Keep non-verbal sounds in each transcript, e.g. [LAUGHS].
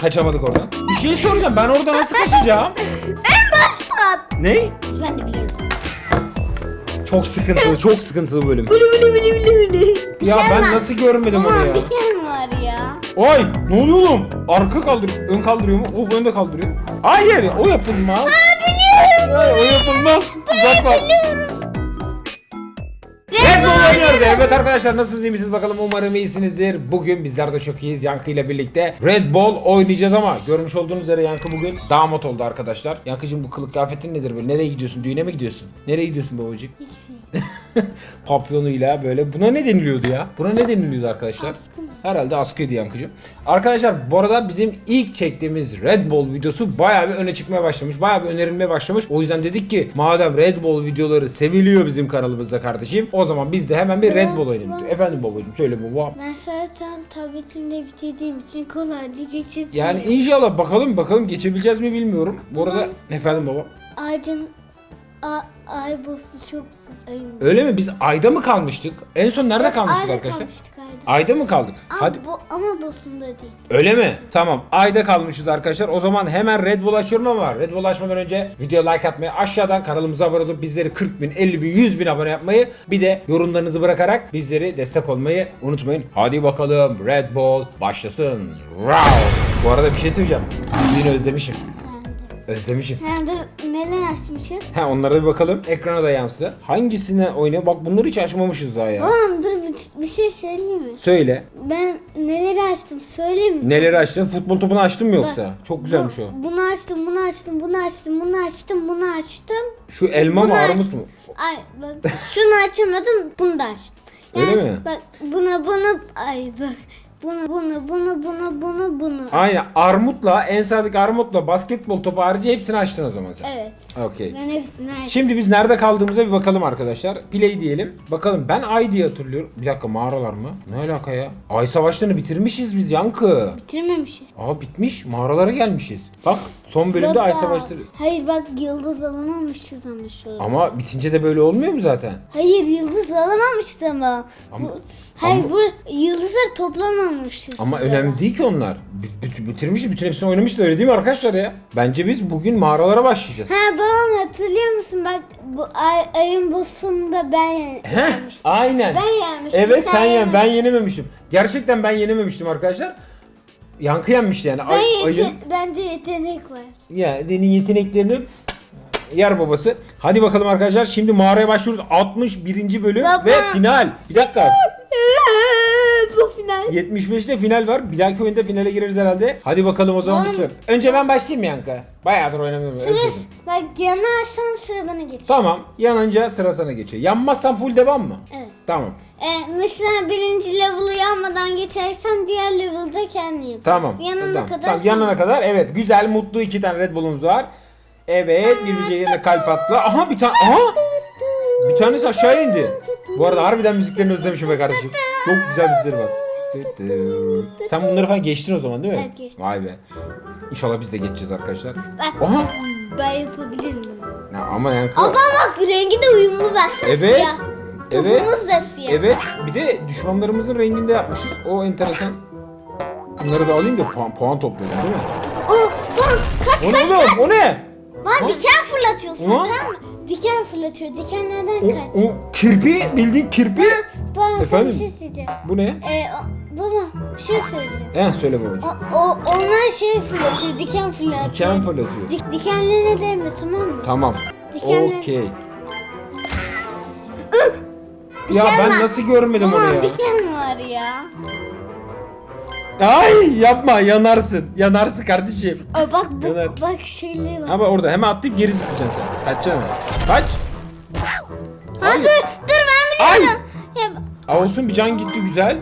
kaçamadık oradan. Bir şey soracağım. Ben orada nasıl kaçacağım? [LAUGHS] Başlat. ne? Ben de biliyorum. Çok sıkıntılı, [LAUGHS] çok sıkıntılı bölüm. Bili bili bili bili bili. Ya ben nasıl görmedim Aman ya? diken var ya. Ay ne oluyor oğlum? Arka kaldırıyor. Ön kaldırıyor mu? Oh ön de kaldırıyor. Hayır o yapılmaz. Biliyorum. Hayır, o yapılmaz. Uzatma. Oynuyoruz. Evet arkadaşlar nasılsınız iyi misiniz bakalım umarım iyisinizdir. Bugün bizler de çok iyiyiz Yankı ile birlikte Red Bull oynayacağız ama görmüş olduğunuz üzere Yankı bugün damat oldu arkadaşlar. Yankıcığım bu kılık kıyafetin nedir böyle? Nereye gidiyorsun? Düğüne mi gidiyorsun? Nereye gidiyorsun babacık? Hiçbir [LAUGHS] Papyonuyla böyle. Buna ne deniliyordu ya? Buna ne deniliyordu arkadaşlar? Askı? Herhalde askıydı Yankıcığım. Arkadaşlar bu arada bizim ilk çektiğimiz Red Bull videosu bayağı bir öne çıkmaya başlamış. Bayağı bir önerilmeye başlamış. O yüzden dedik ki madem Red Bull videoları seviliyor bizim kanalımızda kardeşim. O zaman biz de hemen bir Red Bull oynayalım. Ben- Efendim babacığım söyle baba. Ben zaten tabletimde bitirdiğim için kolayca geçip Yani inşallah bakalım bakalım geçebileceğiz mi bilmiyorum. Bu arada efendim baba. Aydın A, ay boss'u çok zor. Ay, Öyle mi? Biz ayda mı kalmıştık? En son nerede kalmıştık ayda arkadaşlar? kalmıştık ayda. Ayda mı kaldık? Ama, Hadi. bu, ama boss'unda değil. Öyle mi? Tamam. Ayda kalmışız arkadaşlar. O zaman hemen Red Bull açıyorum ama Red Bull açmadan önce video like atmayı, aşağıdan kanalımıza abone olup bizleri 40 bin, 50 bin, 100 bin abone yapmayı bir de yorumlarınızı bırakarak bizleri destek olmayı unutmayın. Hadi bakalım Red Bull başlasın. Wow. Bu arada bir şey söyleyeceğim. Yine özlemişim. Özlemişim. Hem de neler açmışız? Ha onlara bir bakalım. Ekrana da yansıdı. Hangisine oynuyor? Bak bunları hiç açmamışız daha ya. Tamam dur bir, bir şey söyleyeyim mi? Söyle. Ben neleri açtım söyleyeyim mi? Neleri açtın? Futbol topunu açtın mı yoksa? Bak, Çok güzelmiş bu- o. Bunu açtım, bunu açtım, bunu açtım, bunu açtım, bunu açtım. Şu elma mı Bunu armut mu? Ay bak [LAUGHS] şunu açamadım, bunu da açtım. Öyle mi? Bak buna bunu ay bak bunu bunu bunu bunu bunu bunu. Aynen armutla en sağdaki armutla basketbol topu harici hepsini açtın o zaman sen. Evet. Okey. Ben hepsini açtım. Şimdi biz nerede kaldığımıza bir bakalım arkadaşlar. Play diyelim. Bakalım ben Ay diye hatırlıyorum. Bir dakika mağaralar mı? Ne alaka ya? Ay savaşlarını bitirmişiz biz Yankı. Bitirmemişim. Aa bitmiş. Mağaralara gelmişiz. Bak son bölümde Ay Baba, savaşları. Hayır bak yıldız alamamışız ama şu. Ama bitince de böyle olmuyor mu zaten? Hayır yıldız alamamışız ama. Ama- bu, hayır bu yıldızları toplamamışız. Ama biz önemli değil ki onlar. Bit- bitirmişiz. Bütün hepsini oynamışız öyle değil mi arkadaşlar ya? Bence biz bugün mağaralara başlayacağız. Ha babam hatırlıyor musun bak bu ay, ayın boss'unda ben Heh, yenmiştim. aynen. Ben yenmiştim. Evet sen yen ben yenememiştim. Gerçekten ben yenememiştim arkadaşlar. Yankı yenmişti yani. Ben Ay, yete- ayın bende yetenek var. ya denin yeteneklerini yer babası. Hadi bakalım arkadaşlar. Şimdi mağaraya başlıyoruz. 61. bölüm Baba. ve final. Bir dakika. Bu final. 75'te final var. Bir dahaki oyunda finale gireriz herhalde. Hadi bakalım o zaman bir süre. Önce ben başlayayım mı Yankı? Bayağıdır oynamıyorum. Sıra, Özledim. bak yanarsan sıra bana geç. Tamam. Yanınca sıra sana geçiyor. Yanmazsan full devam mı? Evet. Tamam. Ee, mesela birinci level'ı yanmadan geçersem diğer level'da kendi yapayım. Tamam. Yanına tamam. kadar Tamam, yanına kadar. Evet. Güzel, mutlu iki tane Red Bull'umuz var. Evet. Bir yerine kalp atla. Aha bir tane. Aha. Bir tanesi aşağıya indi. Bu arada harbiden müziklerini özlemişim be kardeşim. Çok güzel müzikleri var. Sen bunları falan geçtin o zaman değil mi? Evet, geçtim. Vay be. İnşallah biz de geçeceğiz arkadaşlar. Bak Aha. ben yapabilirim. Ya ama yani Ama bak rengi de uyumlu baksana Evet. siyah. Evet. Topumuz da siyah. Evet. Bir de düşmanlarımızın renginde yapmışız. O enteresan. Bunları da alayım da puan, puan toplayalım değil mi? Oh, dur kaç O ne kaç oğlum? kaç. O ne? Lan diken fırlatıyorsun Ulan. tamam mı? Diken fırlatıyor. Dikenlerden O, kaç. o kirpi bildiğin kirpi. Ben sana Efendim? bir şey söyleyeceğim. Bu ne? Ee, o- baba bir şey söyleyeceğim. Eh söyle babacığım. O, o, onlar şey fırlatıyor, diken fırlatıyor. Diken fırlatıyor. Dik, dikenlerine değme tamam mı? Tamam. Dikenler- Okey. Ya ben var. nasıl görmedim Aman ya? diken var ya. Ay yapma yanarsın. Yanarsın kardeşim. Aa, bak bu, Yanar. bak şeyli var. Ama orada hemen atlayıp geri zıplayacaksın sen. Kaçacaksın. Kaç. Ha Ay. dur dur ben Ay. biliyorum. Ya, Aa, olsun bir can gitti güzel.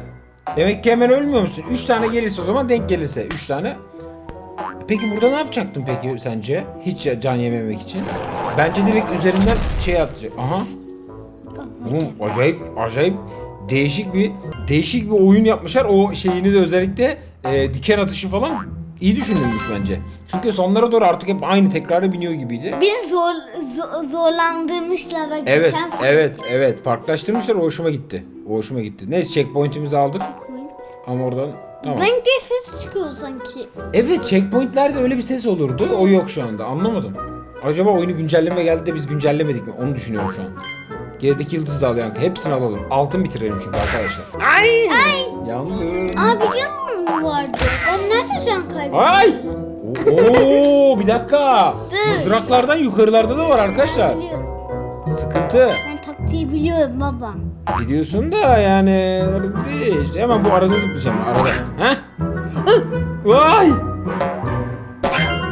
Demek ki hemen ölmüyor musun? 3 tane gelirse o zaman denk gelirse 3 tane. Peki burada ne yapacaktın peki sence? Hiç can yememek için. Bence direkt üzerinden şey atacak. Aha. Oğlum acayip acayip değişik bir değişik bir oyun yapmışlar. O şeyini de özellikle e, diken atışı falan iyi düşünülmüş bence. Çünkü sonlara doğru artık hep aynı tekrara biniyor gibiydi. Bizi zor, zo- zorlandırmışlar bak Evet, diken fırlatıyor. evet, evet. Farklılaştırmışlar. O hoşuma gitti. O hoşuma gitti. Neyse checkpoint'imizi aldık. Point. Ama oradan Tamam. Diye ses çıkıyor sanki. Evet checkpointlerde öyle bir ses olurdu. O yok şu anda. Anlamadım. Acaba oyunu güncelleme geldi de biz güncellemedik mi? Onu düşünüyorum şu an. Gerideki yıldız da al Yankı. Hepsini alalım. Altın bitirelim çünkü arkadaşlar. Ay! Ay! Yandım. Abi canım vardı? Ben nerede can kaybettim? Ay! Oo bir dakika. Dur. Mızraklardan yukarılarda da var arkadaşlar. Biliyorum. Sıkıntı. Ben taktiği biliyorum baba. Biliyorsun da yani öyle değil. İşte Hemen bu arada zıplayacağım arada. Heh. Vay!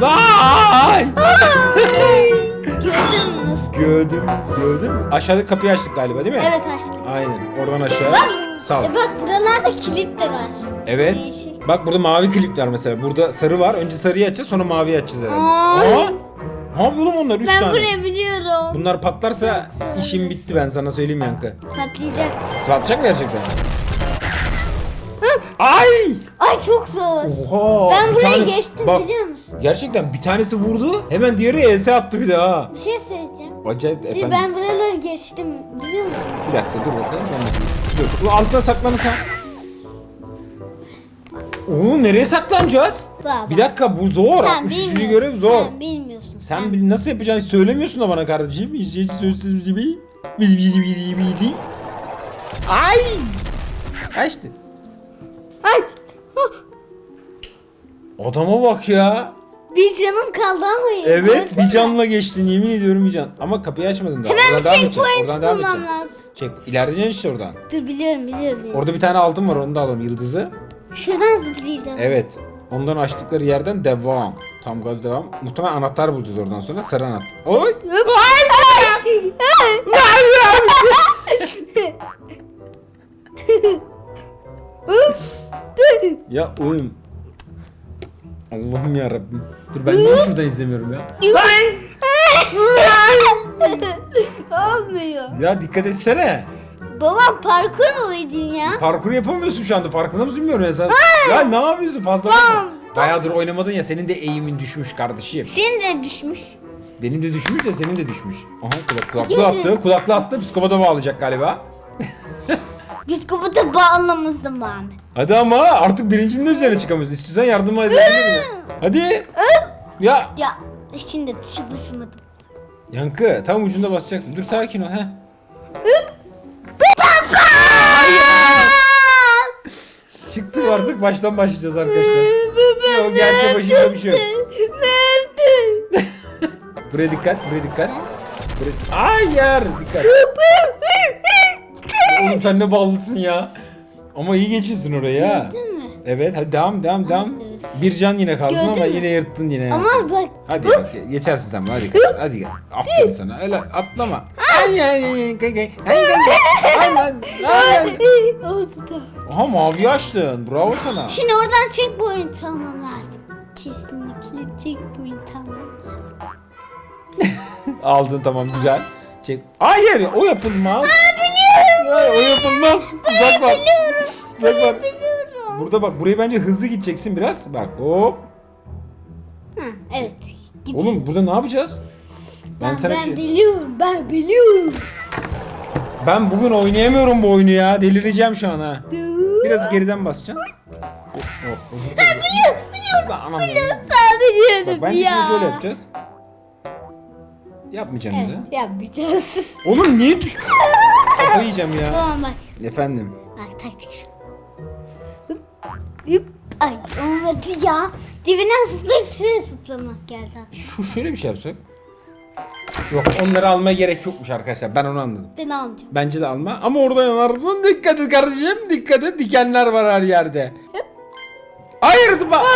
Vay! Gördün mü? Gördüm. Gördün mü? Aşağıda kapıyı açtık galiba değil mi? Evet açtık. Aynen. Oradan aşağı. Sağ ol. E bak buralarda kilit de var. Evet. Değişik. Bak burada mavi klip var mesela. Burada sarı var. Önce sarıyı açacağız sonra maviyi açacağız herhalde. Aa. Aa! Ne yapıyor oğlum onlar? Üç Ben tane. burayı biliyorum. Bunlar patlarsa işim bitti ben sana söyleyeyim Yankı. Patlayacak. Patlayacak mı gerçekten? Ay! Ay çok zor. Oha! Ben bir burayı tane- geçtim Bak, biliyor musun? Gerçekten bir tanesi vurdu. Hemen diğeri ES attı bir daha. Bir şey. Acayip Şimdi efendim. ben buraları geçtim biliyor musun? Bir dakika dur bakalım. Ben dur. Bu altına saklanırsan. Oo nereye saklanacağız? Baba. Bir dakika bu zor. Sen 63. bilmiyorsun. görev zor. Sen bilmiyorsun. Sen bil- nasıl yapacaksın hiç söylemiyorsun da bana kardeşim. Hiç hiç sözsüz bizi. Bizi bizi bizi bizi. Ay! Kaçtı. Ay. Adama bak ya. Bir canım kaldı ama. Evet gördün bir mü? canla geçtin yemin ediyorum bir can. Ama kapıyı açmadın daha. Hemen bir devam edeceksin, checkpoint oradan devam bulmam edeceksin. lazım. Çek. İlerleyeceksin işte oradan. Dur biliyorum biliyorum. biliyorum. Orada bir tane altın var onu da alalım yıldızı. Şuradan zıplayacağız. Evet. Ondan açtıkları yerden devam. Tam gaz devam. Muhtemelen anahtar bulacağız oradan sonra. Sarı anahtar. Oy! Ya oğlum. Allah'ım ya Rabbim. Dur ben niye şurada izlemiyorum ya? Olmuyor. Ya dikkat etsene. Babam parkur mu oynadın ya? Parkur yapamıyorsun şu anda. Farkında mısın bilmiyorum ya sen. Ya ne yapıyorsun fazla bakma. Bayağıdır oynamadın ya senin de eğimin düşmüş kardeşim. Senin de düşmüş. Benim de düşmüş de senin de düşmüş. Aha kulak, İkimizin. attı. Kulaklığı attı. Psikopata bağlayacak galiba. [LAUGHS] Biskopata bağlamış zamanı. Hadi ama artık birincinin de üzerine çıkamıyorsun. İstiyorsan yardıma edebilirim. Hadi. Ya Ya şimdi tuşa basamadım. Yankı tam ucunda basacaksın. Dur sakin ol. Heh. Çıktı artık baştan başlayacağız arkadaşlar. Yok gerçi başında bir şey yok. Nerede? [LAUGHS] Buraya dikkat, buraya dikkat. Buraya... Hayır, dikkat. Oğlum sen ne ballısın ya. Ama iyi geçiyorsun oraya. Gördün mü? Evet hadi devam devam devam. Bir can yine Gördün ama mü? yine yırttın yine. Ama bak. Hadi bak, geçersin sen bunu, hadi kaç. Hadi gel. Aferin sana. Öyle atlama. Ay ay ay ay ay ay ay ay ay ay ay. Oldu da. Aha mavi açtın. Bravo sana. Şimdi oradan checkpoint almam lazım. Kesinlikle checkpoint almam lazım. [LAUGHS] Aldın tamam güzel. Çek. Hayır o yapılmaz. Hayır, o yapılmaz. Tuzak var. Tuzak var. Biliyorum. Burada bak buraya bence hızlı gideceksin biraz. Bak hop. Ha, evet. Git. Oğlum burada ne yapacağız? Ben, ben, sana ben şey... biliyorum. Ben biliyorum. Ben bugün oynayamıyorum bu oyunu ya. Delireceğim şu an ha. Biraz geriden basacaksın. Oh, oh, ben biliyorum, biliyorum. Anam ya. Ben biliyorum Bak bence ya. şimdi şöyle yapacağız. Yapmayacağım. Evet yapmayacağız. Oğlum niye düş... [LAUGHS] Kafayı yiyeceğim ya. tamam bak. Efendim. Bak taktik şu. Hıp, hıp. Ay olmadı ya. Dibinden zıplayıp şuraya zıplamak geldi aklıma. Şu şöyle bir şey yapsak. Yok onları almaya gerek yokmuş arkadaşlar. Ben onu anladım. Ben almayacağım. Bence de alma. Ama orada yanarsın. Dikkat et kardeşim. Dikkat et. Dikenler var her yerde. Hayır zıpla. [LAUGHS]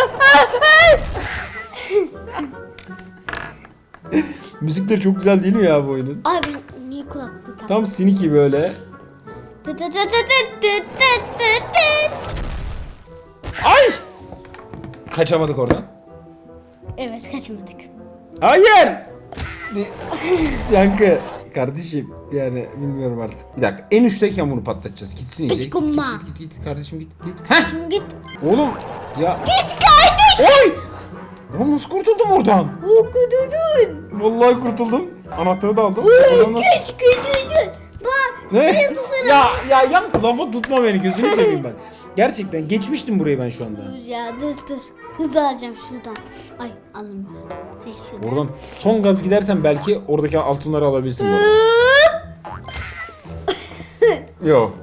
Müzikleri çok güzel değil mi ya bu oyunun? Ay ben niye taktım? Tam Sneaky böyle. Ay! Kaçamadık oradan. Evet kaçmadık. Hayır! Yankı kardeşim yani bilmiyorum artık. Bir dakika en üstteyken bunu patlatacağız. Gitsin iyice. Git, git, git, git, git kardeşim git git. Heh! Şimdi git. Oğlum ya Git kardeş. Oy! Oğlum nasıl kurtuldum oradan? Okudun. Vallahi kurtuldum. Anahtarı da aldım. Oradan nasıl... Duydun. Bak Ne? Ya ya Yankı lafa tutma beni gözünü seveyim bak. Gerçekten geçmiştim burayı ben şu anda. Dur ya dur dur. Hızlı alacağım şuradan. Ay alınmıyor. Hey şuradan. Oradan son gaz gidersen belki oradaki altınları alabilirsin. bu arada. Yok.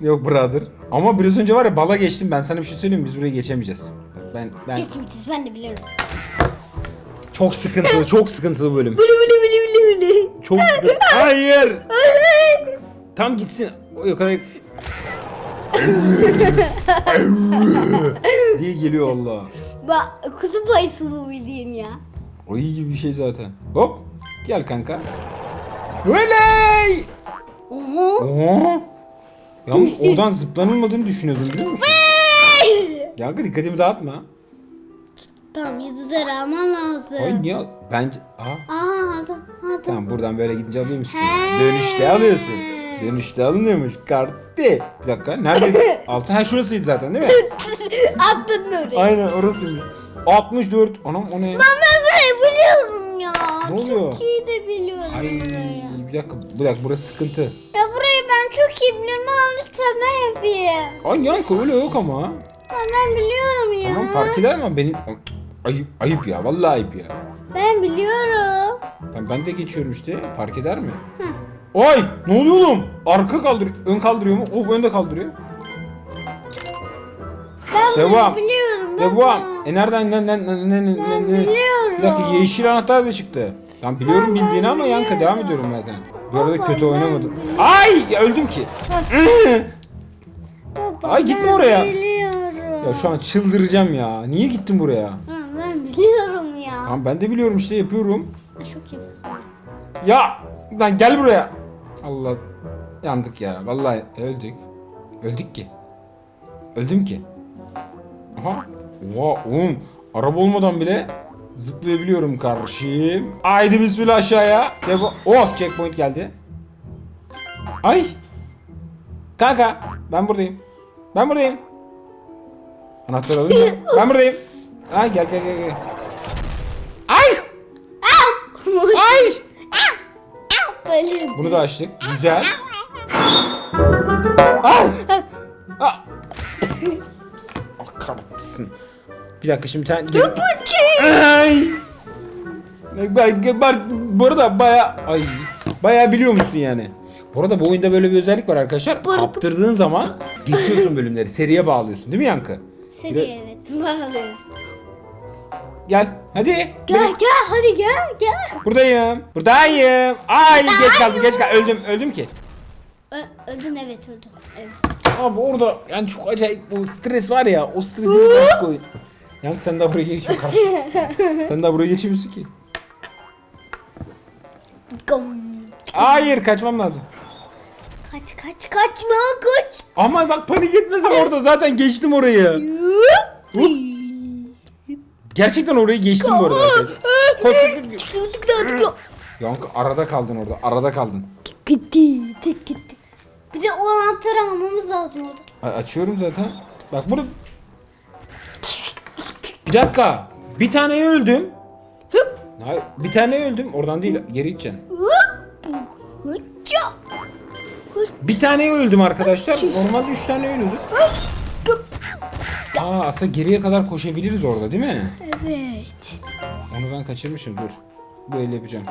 Yok brother. Ama biraz önce var ya bala geçtim ben sana bir şey söyleyeyim mi? biz burayı geçemeyeceğiz. Bak ben ben Geçmeyeceğiz ben de biliyorum. Çok sıkıntılı çok sıkıntılı bölüm. Bili bili bili bili bili. Çok sıkıntılı. [LAUGHS] Hayır. Tam gitsin. O kadar [LAUGHS] diye geliyor Allah. Bak kutup ayısı bu bildiğin ya. O iyi gibi bir şey zaten. Hop. Gel kanka. Oley! Oho. Oo. Yalnız oradan zıplanılmadığını düşünüyordum biliyor musun? Yankı dikkatimi dağıtma. Tamam yıldızları almam lazım. Ay niye? Bence... Aa, Aha aldım aldım. tamam buradan böyle gidince alıyormuşsun. He. Dönüşte alıyorsun. Dönüşte alınıyormuş. Kartte. Bir dakika. Nerede? [LAUGHS] Altın. Ha şurasıydı zaten değil mi? [LAUGHS] Attın oraya. Aynen orasıydı. 64. Anam o ne? Ben burayı biliyorum ya. Ne oluyor? Çok iyi de biliyorum Ay burayı. bir dakika. Bir dakika burası sıkıntı. Ya burayı ben çok iyi biliyorum ama lütfen ben yapayım. Ay Yankı öyle yok ama. Ben biliyorum ya. Tamam fark eder mi? Benim... Ayıp, ayıp ya. Vallahi ayıp ya. Ben biliyorum. Tamam ben de geçiyorum işte. Fark eder mi? Ay ne oluyor oğlum? Arka kaldırıyor. Ön kaldırıyor mu? Of ön de kaldırıyor. Ben Devam. biliyorum. Ben Devam. E nereden ne ne ne ne ne Ben ne biliyorum. Bir dakika yeşil anahtar da çıktı. Tamam biliyorum bildiğini ama Yankı devam ediyorum ben. Bu arada Baba, kötü ben oynamadım. Ay ya öldüm ki. Baba, Ay, gitme ben oraya. Biliyorum. Ya şu an çıldıracağım ya. Niye gittin buraya? Ben biliyorum ya. Tamam ben de biliyorum işte yapıyorum. Çok yapıyorsunuz. Ya lan gel buraya. Allah yandık ya. Vallahi öldük. Öldük ki. Öldüm ki. Aha. Oha oğlum. Araba olmadan bile zıplayabiliyorum kardeşim. Haydi bismillah aşağıya. Defa oh checkpoint geldi. Ay. Kanka ben buradayım. Ben buradayım. Anahtar alayım ben buradayım. Ay gel gel gel gel. Ay! Ay! Böyle. Bunu da açtık. Güzel. Ay! Ah! Ah, kahretsin. Bir dakika şimdi sen... Ay! Bak, bak, bu arada baya... Ay! Baya biliyor musun yani? Bu arada bu oyunda böyle bir özellik var arkadaşlar. Kaptırdığın zaman geçiyorsun bölümleri. Seriye bağlıyorsun değil mi Yankı? Seri evet. Bağlıyoruz. Gel. Hadi. Gel gel hadi gel gel. Buradayım. Buradayım. Ay geç kaldım geç kaldım. Öldüm öldüm ki. Ö- öldün evet öldün. Evet. Abi orada yani çok acayip bu stres var ya o stresi bir başka koy. Yankı sen daha buraya geçiyorsun karşı. [LAUGHS] sen daha buraya geçemiyorsun ki. Gom. Hayır kaçmam lazım. Kaç kaç kaçma kaç. Ama bak panik etmesin orada zaten geçtim orayı. Gerçekten orayı geçtim bu arada. arkadaşlar. Koş koş koş. Yankı arada kaldın orada arada kaldın. Gitti tek gitti. Bir de o anahtarı almamız lazım orada. A- açıyorum zaten. Bak burada. Bir dakika. Bir tane öldüm. Hayır, bir tane öldüm. Oradan değil. Geri gideceksin. Hıça. Bir tane öldüm arkadaşlar. Normalde üç tane ölüyorduk. Aa aslında geriye kadar koşabiliriz orada değil mi? Evet. Onu ben kaçırmışım dur. Böyle yapacağım.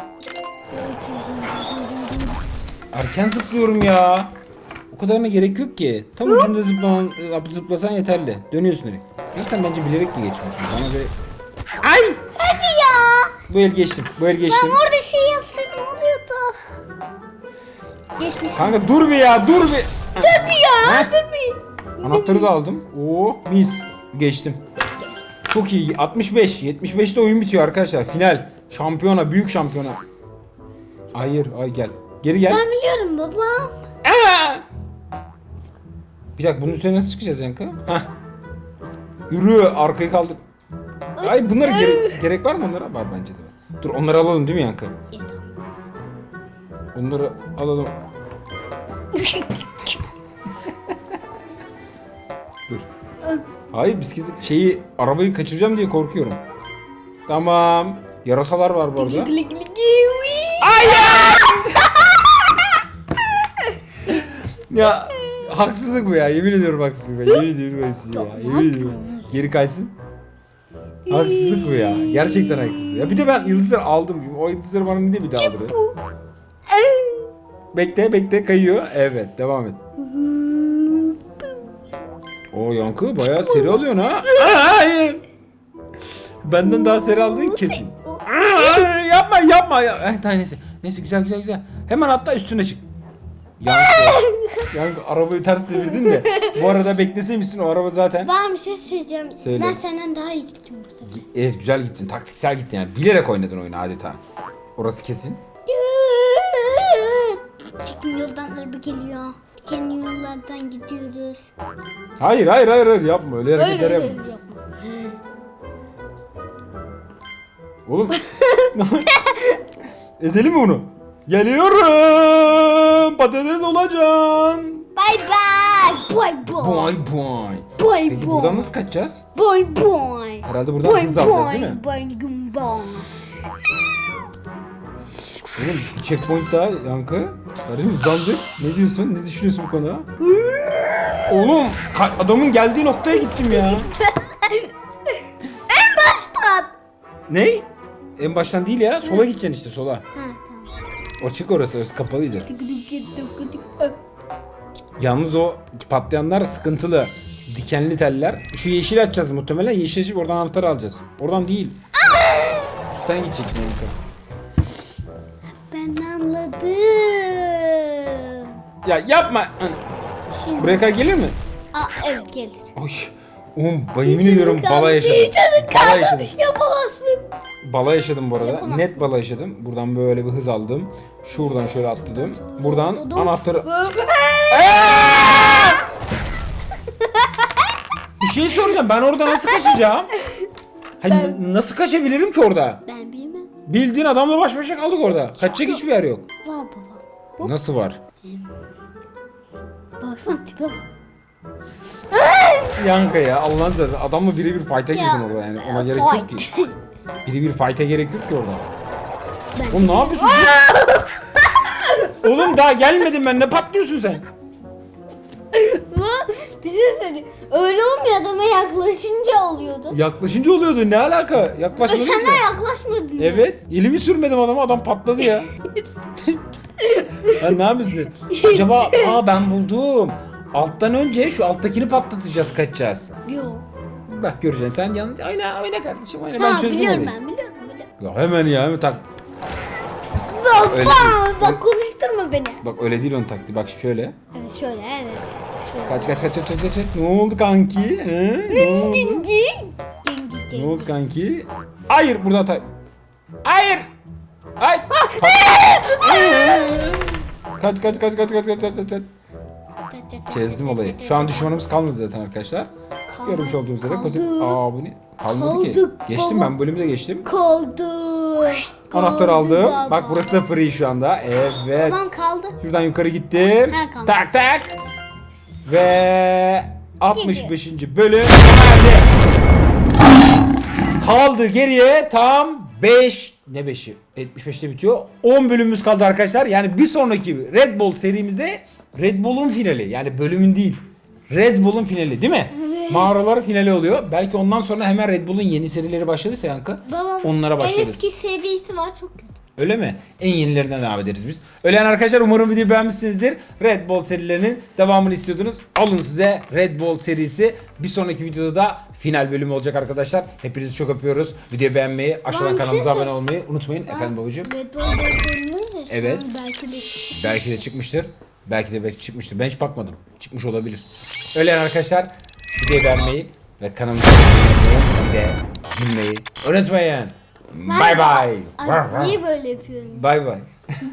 Erken zıplıyorum ya. O kadarına gerek yok ki. Tam ucunda zıplaman, zıplasan yeterli. Dönüyorsun direkt. Ya sen bence bilerek mi geçmiyorsun? Bana böyle... Ay! Hadi ya. Bu el geçtim. Bu el Ben geçtim. orada şey yapsaydım oluyordu. Geçmiş. Kanka dur bir ya dur bir. Dur bir ya. Heh. Dur bir. Anahtarı da aldım. Oo mis. Geçtim. Çok iyi. 65. 75'te oyun bitiyor arkadaşlar. Final. Şampiyona. Büyük şampiyona. Hayır. Ay gel. Geri gel. Ben biliyorum baba. Aa! Bir dakika bunun üstüne nasıl çıkacağız Yankı? Heh. Yürü arkayı kaldır. Ay bunlara gere- gerek var mı onlara? Var bence de var. Dur onları alalım değil mi Yankı? Onları alalım. [LAUGHS] Hayır bisikleti şeyi arabayı kaçıracağım diye korkuyorum. Tamam. Yarasalar var bu arada. Glik. Wii. Hayır! [LAUGHS] ya Haksızlık bu ya. Yemin ediyorum haksızlık. Ben. Yemin ediyorum ben size ya. Yemin ediyorum. Geri kaysın. Haksızlık bu ya. Gerçekten haksızlık. Ya bir de ben yıldızları aldım. O yıldızları bana niye bir daha? Bekle bekle kayıyor. Evet devam et. O yankı bayağı seri alıyorsun ha. Aa, Hayır. Benden daha seri aldın kesin. Aa, yapma yapma. Ya. Eh, tamam, neyse. Neyse güzel güzel güzel. Hemen atla üstüne çık. Yankı. [LAUGHS] yankı arabayı ters devirdin de. Bu arada bekleseymişsin o araba zaten. Ben bir şey söyleyeceğim. Söyle. Ben senden daha iyi gittim bu sefer. Evet güzel gittin. Taktiksel gittin yani. Bilerek oynadın oyunu adeta. Orası kesin. Çıkın yoldan araba geliyor. Kendi yollardan gidiyoruz. Hayır hayır hayır hayır yapma öyle hareketler Öyle yapma. yapma. Oğlum. [LAUGHS] [LAUGHS] Ezelim mi onu? Geliyorum. Patates olacaksın. Bye bye. Boy boy. Boy boy. Boy Peki boy. buradan nasıl kaçacağız? Boy boy. Herhalde buradan hız alacağız değil mi? Boy boy. Oğlum checkpoint daha yankı. Hadi hızlandık. Ne diyorsun? Ne düşünüyorsun bu konuda? Oğlum adamın geldiği noktaya gittim ya. [LAUGHS] En baştan. Ne? En baştan değil ya. Sola gideceksin işte sola. Ha tamam. Açık orası. Orası kapalıydı. Yalnız o patlayanlar sıkıntılı. Dikenli teller. Şu yeşil açacağız muhtemelen. Yeşil açıp oradan anahtarı alacağız. Oradan değil. Üstten gideceksin yankı. Ya yapma. Şimdi. Buraya kadar gelir mi? Aa evet gelir. Oy. Oğlum ben yemin ediyorum bala yaşadım. Bala yaşadım. Yapamazsın. Bala yaşadım bu arada. Yapamazsın. Net bala yaşadım. Buradan böyle bir hız aldım. Şuradan şöyle atladım. Buradan anahtarı... Bir şey soracağım. Ben orada nasıl kaçacağım? Hayır, n- nasıl kaçabilirim ki orada? Ben bilmem. Bildiğin adamla baş başa kaldık orada. Kaçacak hiçbir yer yok. Var baba. Nasıl var? Baksana tipe bak. Yankı ya Allah'ın zaten adamla birebir fight'a girdin Ya, orada yani. Ona gerek yok ki. fight. [LAUGHS] Birebir fight'a gerek yok ki orada. Oğlum ne yapıyorsun? [LAUGHS] Oğlum daha gelmedim ben ne patlıyorsun sen? Bu bir şey söyleyeyim. Öyle olmuyor adama yaklaşınca oluyordu. Yaklaşınca oluyordu ne alaka? Yaklaşmadın Sen ki. de yaklaşmadın. ya. Evet. Elimi sürmedim adama adam patladı ya. [LAUGHS] Sen ne yapıyorsun? Acaba [LAUGHS] aa ben buldum. Alttan önce şu alttakini patlatacağız kaçacağız. Yok. Bak göreceksin sen yan oyna oyna kardeşim oyna ben Ha çözdüm biliyorum orayı. ben biliyorum biliyorum. Ya hemen ya hemen tak. Öyle bak, bak konuşturma beni. Bak öyle değil onun taktiği bak şöyle. Evet şöyle evet. Şöyle. Kaç kaç kaç kaç kaç kaç. Ne oldu kanki? He? Ne oldu? Cinci. Cinci Ne oldu kanki? Hayır burada hata. Hayır. Ay. kaç kaç kaç kaç kaç kaç kaç kaç. Çözdüm olayı. Şu an düşmanımız kalmadı zaten arkadaşlar. Kaldı. Görmüş olduğunuz üzere. Kaldı. Aa bu ne? Kalmadı ki. Kaldık Geçtim baba. ben bölümü de geçtim. Kaldı. Anahtar Kaldı aldım. baba. Bak burası da free şu anda. Evet. Tamam kaldı. Şuradan yukarı gittim. Ha, kaldı. tak tak. Ve 65. bölüm geldi. Kaldı geriye tam 5 ne 5'i? 75'te bitiyor. 10 bölümümüz kaldı arkadaşlar. Yani bir sonraki Red Bull serimizde Red Bull'un finali. Yani bölümün değil. Red Bull'un finali değil mi? Mağaralar finali oluyor. Belki ondan sonra hemen Red Bull'un yeni serileri başladıysa yankı. Babam Onlara en başlarız. eski serisi var çok kötü. Öyle mi? En yenilerinden devam ederiz biz. Öyle yani arkadaşlar umarım videoyu beğenmişsinizdir. Red Bull serilerinin devamını istiyordunuz. Alın size Red Bull serisi. Bir sonraki videoda da final bölümü olacak arkadaşlar. Hepinizi çok öpüyoruz. Videoyu beğenmeyi, aşağıdan şey kanalımıza abone söyle- olmayı unutmayın. Efendim babacığım. Red Bull bölümü Evet. belki de Belki de çıkmıştır. Belki de belki çıkmıştır. Ben hiç bakmadım. Çıkmış olabilir. Öyle yani arkadaşlar. Videoyu beğenmeyi ve kanalımıza abone olmayı de gülmeyi unutmayın. Bay bay. Ay niye böyle yapıyorum? Bay bay.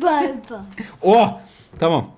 Bay bay. oh tamam.